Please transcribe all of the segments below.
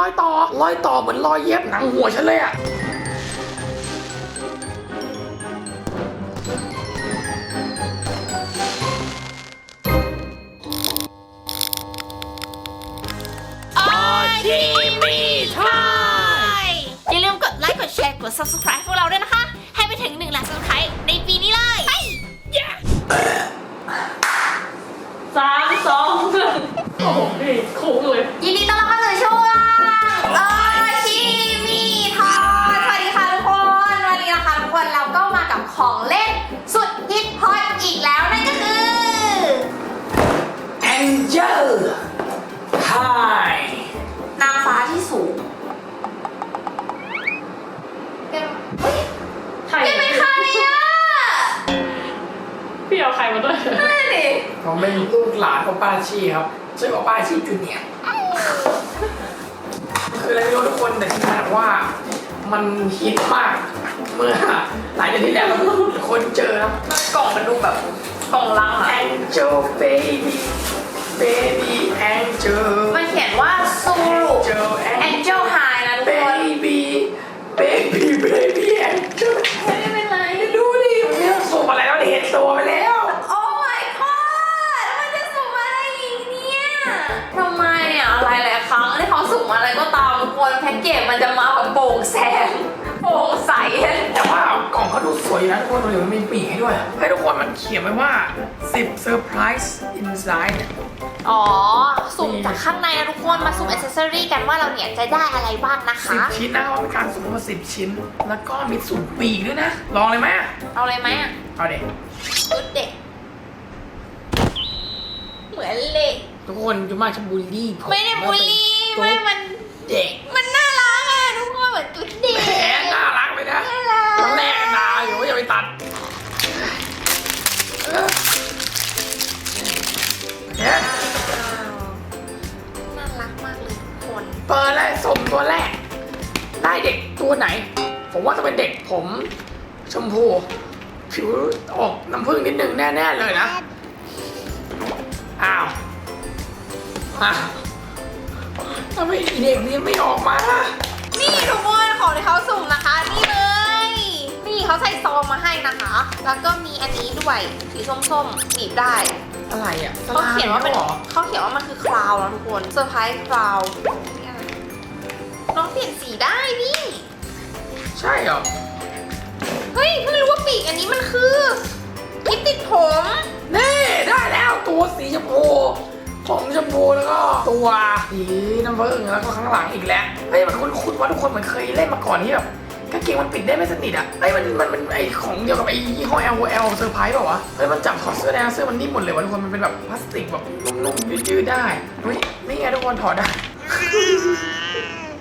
รอยต่อ รอยต่อเหมือนรอยเย็บหนังหัวฉันเลยอะทีมีทายอย่าลืมกดไลค์ กดแชร์ กด subscribe พวกเราด้วยนะคะ ผมเป็นลูกหลานของป้าชีครับชื่อว่าป้าชีจูเนียร์คืออะไรไม่รู้ทุกคนแต่ที่บอกว่ามันฮิตมาก เมื่อหลายเดือนที่แล้วคนเจอแล้วกล่องมันดูแบบกล่องลังอะ Angel Baby Baby Angel มันเขียนว่าซูรุ Angel Angel High นะทุกคน Baby Baby Baby วยอยู่นะทุกคนดูดิมันมีปีกให้ด้วย ให้ทุกคนมันเขียนไว้ว่า 10 Surprise Inside อ๋อ สุ่มจากข้างในนะทุกคนมาสุ่มอ c เซสซอรี่กันว่าเราเนี่ยจะได้อะไรบ้างนะคะ 10 ชิ้นนะว่าเป็นการสุ่มมา10 ชิ้น แล้วก็มีสุ่มปีกด้วยนะ ลองเลยไหมเอาเลยไหมอะเอาเด็กชุดเด็ก เหมือนเลยทุกคนจะมาจะบูลลี่ผมไม่ได้บูลลี่ว่าไม่เป็นมัน ชมพูผิวออกน้ำผึ้งนิดนึงแน่ ๆ เลยนะ อ้าวอ้าวทำไมอีเด็กนี้ไม่ออกมา นี่ทุกคนของที่เขาสุ่มนะคะ นี่เลย นี่เขาใส่ซองมาให้นะคะ แล้วก็มีอันนี้ด้วย สีส้มๆบีบได้ อะไรอะเขาเขียนว่าเป็นหรอเขาเขียนว่ามันคือคลาวนะทุกคนเซอร์ไพรส์คลาวน้องเปลี่ยนสีได้นี่ ใช่เหรอ เฮ้ยเพิ่งรู้ว่าปีกอันนี้มันคือกิ๊บติดผมนี่ได้แล้วตัวสีชมพูผมชมพูแล้วก็ตัวสีน้ำผึ้งแล้วก็ข้างหลังอีกแล้วเฮ้ยมันคุ้นๆว่าทุกคนเหมือนเคยเล่นมาก่อนที่แบบกางเกงมันปิดได้ไม่สนิทอะเฮ้ยมันมันมันไอของเดียวกับไอยี่ห้อ L O L เซอร์ไพรส์เปล่าวะเฮ้ยมันจับถอดเสื้อได้นะเสื้อมันนิ่มหมดเลยวะทุกคนมันเป็นแบบพลาสติกแบบนุ่มๆยืดๆได้เฮ้ยนี่ไงทุกคนถอดได้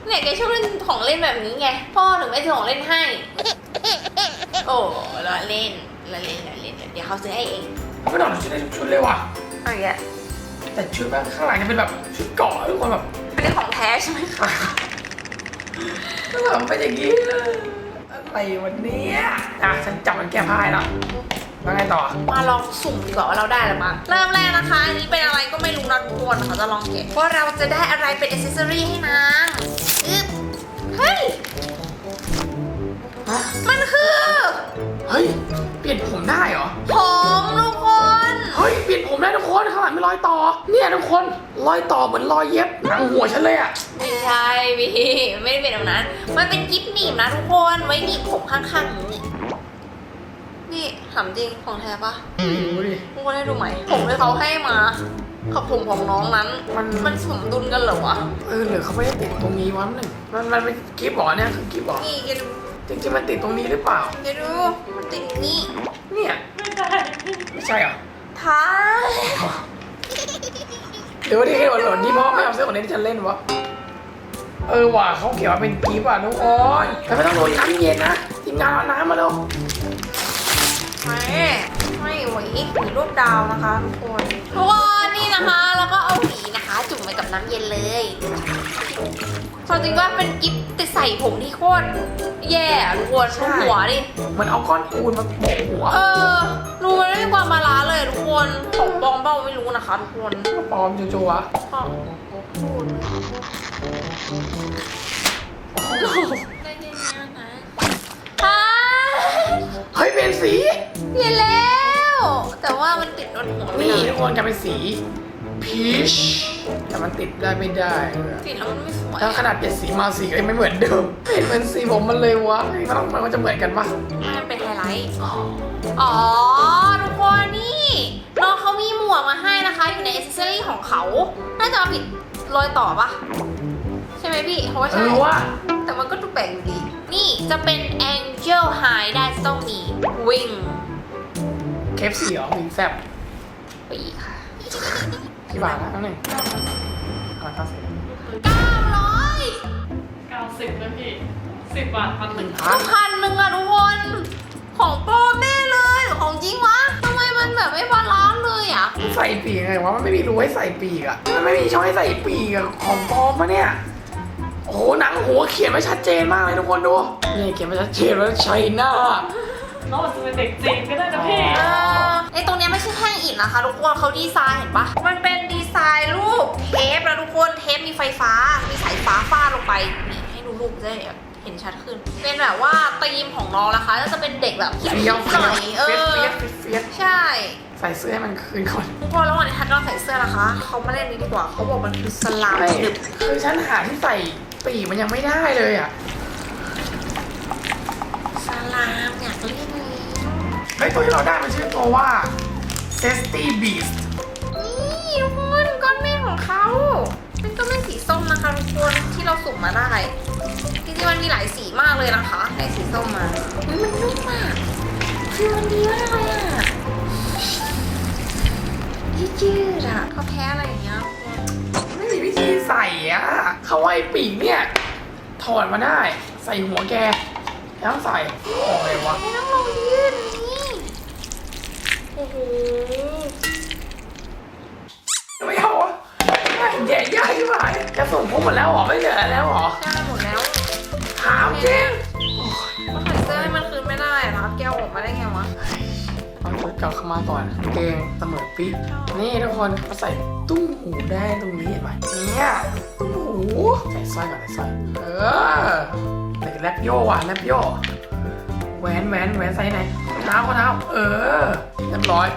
เนี่ยแกชอบเล่นของเล่นแบบนี้ไงพ่อถึงไม่ซื้อของเล่นให้ โอ้ล้อเล่นล้อเล่นล้อเล่น เดี๋ยวเขาซื้อให้เองไม่ต้องชุดได้ทุกชุดเลยว่ะอะไรอะแต่ชุดแบบข้างหลังจะเป็นแบบชุดเกาะทุกคนแบบไม่ได้ของแท้ใช่ไหมคะแบบเป็นอย่างนี้เลยอะไรวันนี้อะฉันจับมันแก้ผ้าให้แล้วแล้วไงต่อ มาลองสุ่มดีกว่าว่าเราได้อะไรบ้าง เริ่มแรกนะคะ อันนี้เป็นอะไรก็ไม่รู้นะทุกคนเขาจะลองแกะว่าเราจะได้อะไรเป็นอ c เซสซอรี่ให้นางอึ๊บ เฮ้ยฮะ มันคือเฮ้ย เปลี่ยนผมได้เหรอ ผมทุกคน เฮ้ย เปลี่ยนผมได้ทุกคนข้างหลังมีรอยต่อ เนี่ยทุกคน รอยต่อเหมือนรอยเย็บหนังหัวฉันเลยอะไม่ใช่พี่ไม่ได้เป็นแบบนั้น มันเป็นกิฟต์หนีบนะทุกคน ไว้หนีบผมข้างๆอย่างนี้ นี่ถามจริงของแท้ปะดูดิ ทุกคนให้ดูไหม ผมที่เขาให้มา กับผมของน้องนั้น มัน มันสมดุลกันเหรอวะ เออหรือเขาไม่ได้ติดตรงนี้วะหนึ่งมันมันเป็นกิฟต์เหรอเนี่ยคือกิฟต์เหรอ นี่แกดู จริงๆมันติดตรงนี้หรือเปล่าแกดูมันติดอย่างนี้เนี่ยไม่ใช่เหรอท้ายหรือว่าที่แค่หล่นๆที่พ่อไม่เอาเสื้อของเล่นที่ฉันเล่นวะเออว่ะเขาเขียนว่าเป็นกิฟต์อะทุกคนแต่ไม่ต้องโดนน้ำเย็นนะทีมงานเอาน้ำมาเร็วไม่ไม่หวีหวีรูปดาวนะคะทุกคนทุกคนนี่นะคะ แล้วก็เอาหวีนะคะ จุ่มไปกับน้ำเย็นเลย ความจริงว่าเป็นกิฟต์ติดใส่ผมที่โคตรแย่อะทุกคนดูหัวดิเหมันเอาก้อนปูนมาโปะหัวเออดูมันไม่มีความบาลานซ์เลยทุกคนของปลอมเปล่าไม่รู้นะคะทุกคนปลอมจู่ๆวะอ้าวพูดได้แค่นี้นะฮะเฮ้ยเป็นสี เปลี่ยนแล้ว แต่ว่ามันติดรถหัวไม่นี่ได้ทุกคนจะเป็นสีพีช แต่มันติดได้ไม่ได้ติดแล้วมันไม่สวยถ้าขนาดเปลี่ยนสีมาสีก็ยังไม่เหมือนเดิมเห็นเหมือนสีผมมันเลยวะมันต้องมันก็จะเหมือนกันปะมันเป็นไฮไลท์ อ๋อทุกคนนี่น้องเขามีหมวกมาให้นะคะ อยู่ในอ c เซ s ซอรี่ของเขา น่าจะมาผิดรอยต่อปะใช่ไหมพี่เพราะว่าเอใช่อว่าแต่มันก็ดูแปลกอยู่ดี นี่จะเป็น Angel High ได้จะต้องมี Wing เคฟสีเหรอวิงแซบปีกค่ะ กี่บาทนะนั่นเองราคาเสร็จ900เก้าสิบนะพี่สิบบาทพันหนึ่งก็พันหนึ่งอะทุกคน ของปลอมแน่เลยหรือของจริงวะทำไมมันแบบไม่บาลานซ์เลยอะใส่ปีกไงวะมันไม่มีรูให้ใส่ปีกอะมันไม่มีช่องให้ใส่ปีกอะของปลอมมาเนี่ยโอ้โหหนังหัวเขียนไว้ชัดเจนมากเลยทุกคนดูนี่เขียนไว้ชัดเจนว่าไชน่า น้องอาจจะเป็นเด็กจีนก็ได้นะพี่เออไอตรงเนี้ยไม่ใช่แท่งอิฐนะคะ ทุกคนเขาดีไซน์เห็นปะมันเป็นดีไซน์รูปเทปแล้วทุกคนเทปมีไฟฟ้า มีสายฟ้าฟาดลงไปนี่ให้ดูรูปจะได้เห็นชัดขึ้น เป็นแบบว่าธีมของน้องนะคะก็จะเป็นเด็กแบบคิดเฟี้ยวหเฟี้ยวน่อยเอเฟี้ยวอเฟี้ยวเฟี้ยวใช่ ใส่เสื้อให้มันคืนก่อนทุกคนแล้ววันนี้ทัดเราใส่เสื้อนะคะ เขามาเล่นนี้ดีกว่า เขาบอกมันคือสลามไม่ดึกคือฉันหาที่ใส่ปีกมันยังไม่ได้เลยอะ ไอยตัวที่เราได้มันชื่อตัวว่า s e s t y Beast นี่ทุกคนก้อนเมฆของเขา เป็นก้อนเมฆสีส้มนะคะทุกคนที่เราสุ่มมาได้ จริงๆมันมีหลายสีมากเลยนะคะ ในสีส้มมาอุ๊ยมันนุ่มมาก คือมันดีมากเลยอะยืดๆอะเขาแพ้อะไรอย่างเงี้ยทุกคนไม่มีวิธีใส่อะเขาว่าไอ้ปีกเนี่ยถอดมาได้ ใส่หัวแกแล้วใส่ออกเลยวะไม่ต้องลองยืดนี่โอ้โห ไม่เอาอะแย่ยากที่ไหนจะส่งพวกหมดแล้วเหรอไม่เหลือแล้วเหรอได้หมดแล้วถามจริงมันใส่เสื้อให้มันคืนไม่ได้อะรับแก้วออกมาได้ไงวะเอาชุดเก่าเข้ามาก่อนเกงเสมอปีกนี่ทุกคนเขาใส่ตุ้มหูได้ตรงนี้เห็นไหมเนี่ยตุ้มหูใส่สร้อยก่อนใส่สร้อยเออใส่แรปโย่ว่ะแรปโย่แหวนแหวนแหวนใส่ไหนข้อเท้าข้อเท้าเออ เรียบร้อย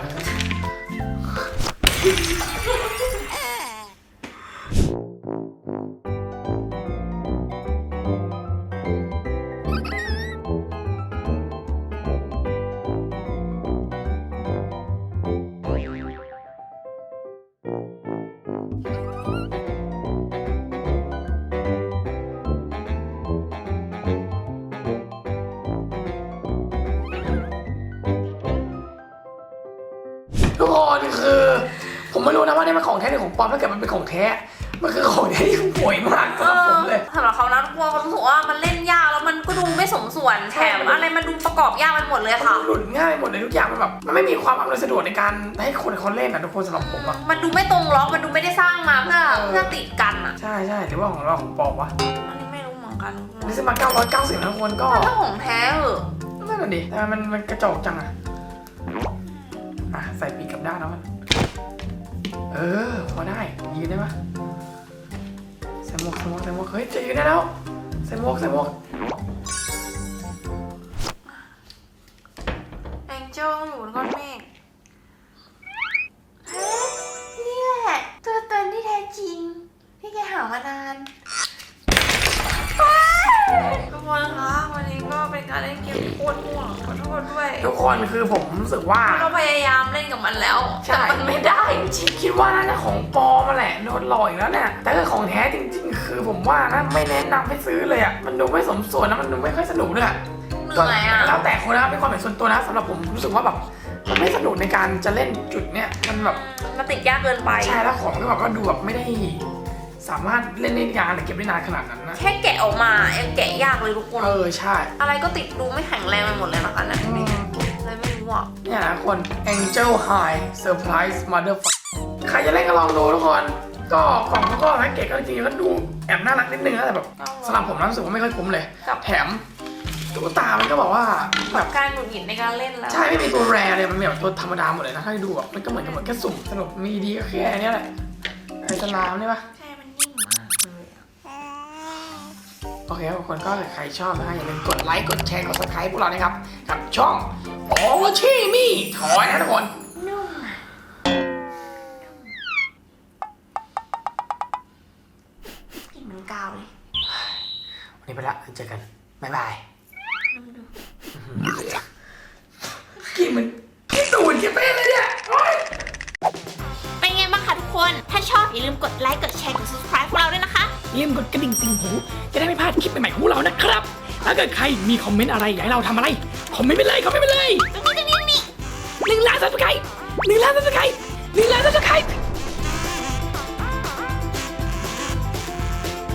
ทุก คนคือ ผมไม่รู้นะว่านี่มันของแท้หรือของปลอมถ้าเกิดมันเป็นของแท้ มันคือของแท้ที่ห่วยมากสำหรับผมเลย สำหรับเขานะทุกคนเขารู้สึกว่ามันเล่นยากแล้วมันก็ดูไม่สมส่วนแถมอะไรมันดูประกอบยากไปหมดเลยค่ะ มันหลุดง่ายหมดเลยทุกอย่างมันแบบมันไม่มีความอำนวยสะดวกในการให้คนเขาเล่นนะทุกคนสำหรับผมอะมันดูไม่ตรงล็อกมันดูไม่ได้สร้างมาเพื่อเออเพื่อติดกันอะใช่ใช่หรือว่าของเราของปลอมวะอันนี้ไม่รู้เหมือนกันทุกคนนี่ซื้อมา990นะทุกคนก็ถ้าของแท้เหอะนั่นน่ะดิแต่มันมันกระจอกจังอะ ออพอได้ ยืนได้ปะใส่หมวกใส่หมวกใส่หมวกเฮ้ยจะยืนได้แล้วใส่หมวกใส่หมวกแองเจิลอยู่บนก้อนเมฆ โคตรม่วงขอโทษด้วยทุกคนคือผมรู้สึกว่า เราพยายามเล่นกับมันแล้วใช่ แต่มันไม่ได้จริงๆคิดว่าน่าจะของปลอมมาแหละโดนหลอกอีกแล้วเนี่ยแต่ถ้าของแท้จริง ๆ คือผมว่านะไม่แนะนำให้ซื้อเลยอะมันดูไม่สมส่วนนะมันดูไม่ค่อยสนุกด้วยอะเหนื่อยอะแล้วแต่คนนะครับเป็นความเห็นส่วนตัวนะสำหรับผมรู้สึกว่าแบบมันไม่สนุกในการจะเล่นจุดเนี้ยมันแบบมันติดยากเกินไป ใช่แล้วของก็แบบว่าดูแบบไม่ได้ สามารถเล่นได้นานหรือเก็บได้นานขนาดนั้นนะแค่แกะออกมายังแกะยากเลยทุกคน เออใช่อะไรก็ติดดูไม่แข็งแรงไปหมดเลยนะคะเนะอืมเลยไม่รู้อะเนี่ยนะคน Angel High Surprise Motherfucker ใครจะเล่นก็ลองดูทุกคน ก็กล่องก็แพ็กเกจก็จริงๆก็ดูแอบน่ารักนิดนึงนะแต่แบบสำหรับผมนะรู้สึกว่าไม่ค่อยคุ้มเลยกับแถมตุ๊กตา มันก็บอกว่าแบบการหงุดหงิดในการเล่นแล้ว ใช่ไม่มีตัวแรเลยมันมีแบบตัวธรรมดาหมดเลยนะถ้าให้ดูอะมันก็เหมือนกับเหมือนแค่สุ่มสนุกมีดีก็แค่เนี้ยแหละไอ้สลามนี่ปะ ใช่มันนิ่ง อเคครับทุกคนก็ใครชอบนะฮะอย่าลืมกดไลค์กดแชร์กด subscribe พวกเรานะครับ กับช่องโอชิมี่ถอยนะทุกคนนุ่มอะกลิ่นเหมันกาวเลยวันนี้ไปละเจอกัน บ๊ายบายนุ่มดูกินเหมือนกินตูดกินเป้เลยเนี่ยโอ๊ยเป็นไงบ้างคะทุกคน ถ้าชอบอย่าลืมกดไลค์กดแชร์กด subscribe พวกเราด้วยนะคะอย่า ลืมกดกระดิ่งติ่งหู จะได้ไม่พลาดคลิปใหม่ๆของพวกเรานะครับ ถ้าเกิดใครมีคอมเมนต์อะไรอยากให้เราทำอะไร คอมเมนต์ไปเลย คอมเมนต์ไปเลยตรงนี้ตรงนี้ตรงนี้หนึ่งล้านซับสไครต์หนึ่งล้านซับสไครต์หนึ่งล้านซับสไครต์